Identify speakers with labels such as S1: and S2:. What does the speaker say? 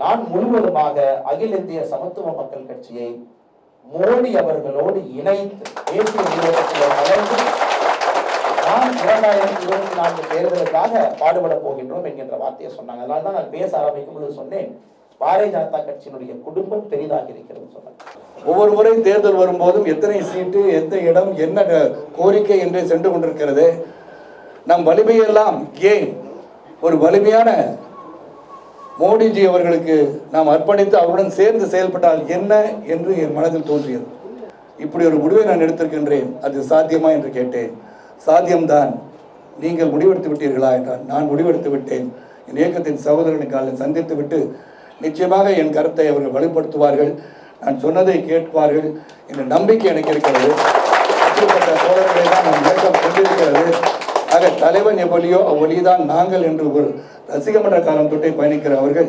S1: நான் முழுவதுமாக அகில இந்திய சமத்துவ மக்கள் கட்சியை மோடி அவர்களோடு இணைத்து தேசிய நிறுவனத்தில் கலந்து நான் இரண்டாயிரத்தி இருபத்தி நான்கு தேர்தலுக்காக பாடுபட போகின்றோம் என்கின்ற வார்த்தையை சொன்னாங்க. அதனால தான் நான் பேச ஆரம்பிக்கும் பொழுது சொன்னேன். பாரதிய ஜனதா கட்சியினுடைய குடும்பம் பெரிதாக இருக்கிறது சொன்னாங்க.
S2: ஒவ்வொரு முறை தேர்தல் வரும்போதும் எத்தனை சீட்டு எந்த இடம் என்ன கோரிக்கை என்று சென்று கொண்டிருக்கிறது. நம் வலிமையெல்லாம் ஏன் ஒரு வலிமையான மோடிஜி அவர்களுக்கு நாம் அர்ப்பணித்து அவருடன் சேர்ந்து செயல்பட்டால் என்ன என்று என் மனதில் தோன்றியது. இப்படி ஒரு முடிவை நான் எடுத்திருக்கின்றேன். அது சாத்தியமா என்று கேட்டேன். சாத்தியம்தான். நீங்கள் முடிவெடுத்து விட்டீர்களா என்றால் நான் முடிவெடுத்து விட்டேன். என் இயக்கத்தின் சகோதரனை காலையில் சந்தித்து விட்டு நிச்சயமாக என் கருத்தை அவர்கள் வலுப்படுத்துவார்கள். நான் சொன்னதை கேட்பார்கள். என்ற நம்பிக்கை எனக்கு இருக்கிறது. தோழர்களை தான் ஆக தலைவன் எவ்வளியோ அவ்வழிதான் நாங்கள் என்று ஒரு ரசிகமன்ற காலம் தொட்டே பயணிக்கிற அவர்கள்